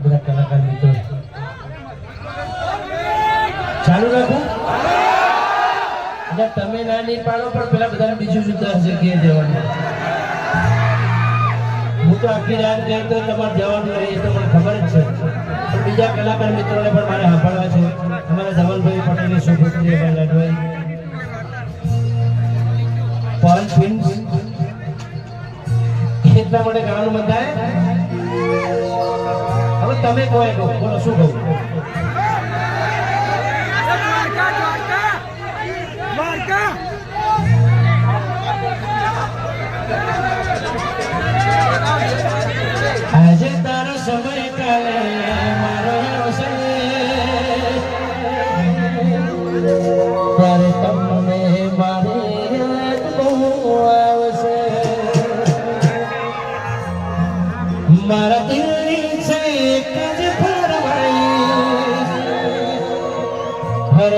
બધા કલાકાર મિત્રો ચાલુ રાખું એટલે તમે ના નહીં પાડો પણ પેલા બધા બીજું જુદા કે જવાનું હું તો આખી રાત ગયો તો તમારે જવાનું હોય તો મને ખબર જ છે પણ બીજા કલાકાર મિત્રોને પણ મારે સાંભળવા છે અમારા ધવલભાઈ પટેલની તમે કહો એ કહો. બોલો શું કહું? આજે તારો સમય છે એક જ ફરમાઈ હર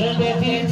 અરે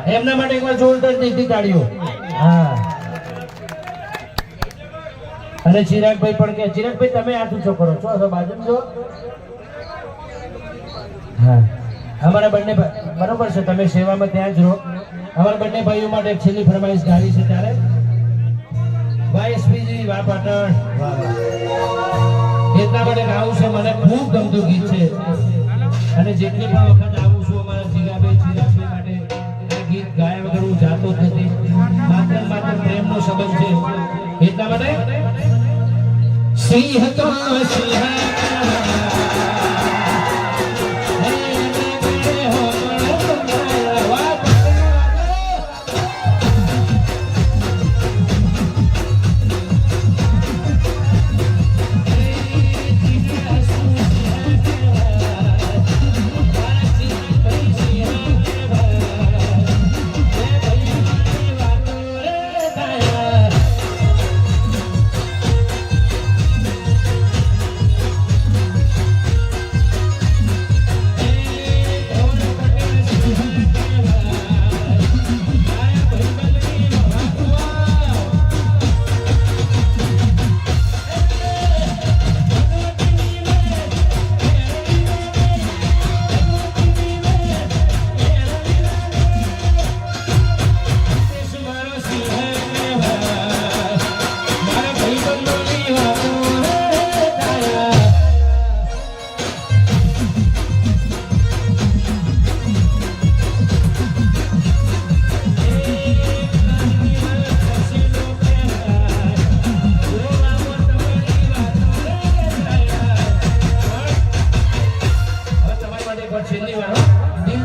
એમના માટે એકવાર જોરદાર તાળીઓ. હા. અને ચિરાગભાઈ પણ કે, ચિરાગભાઈ, તમે આ ઊંચો કરો છો? તો બાજુ છો હા. અમારા બંને બરોબર છે, તમે સેવામાં ત્યાં જ રહો. અમારા બંને ભાઈઓ માટે એક છેલ્લી ફરમાઈશ ગાવી છે ત્યારે. વાયસપીજી વા પાટણ. એટલા માટે ગાવું છે, મને ખૂબ ગમતું ગીત છે. અને જેટલી પણ વખત આવું એટલા માટે સિંહ તો સિંહ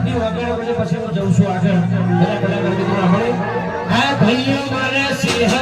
ગીત વગાડો એટલે પછી હું જઉં છું આગળ. બધા આ ભાઈઓ મારે સિંહ